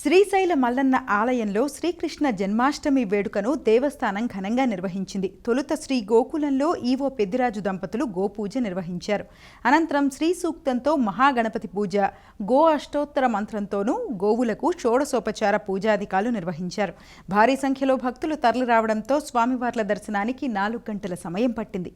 శ్రీశైల మల్లన్న ఆలయంలో శ్రీకృష్ణ జన్మాష్టమి వేడుకను దేవస్థానం ఘనంగా నిర్వహించింది. తొలుత శ్రీ గోకులంలో ఈవో పెద్దిరాజు దంపతులు గోపూజ నిర్వహించారు. అనంతరం శ్రీ సూక్తంతో మహాగణపతి పూజ గో అష్టోత్తర మంత్రంతోనూ గోవులకు షోడసోపచార పూజాధికాలు నిర్వహించారు. భారీ సంఖ్యలో భక్తులు తరలిరావడంతో స్వామివార్ల దర్శనానికి నాలుగు గంటల సమయం పట్టింది.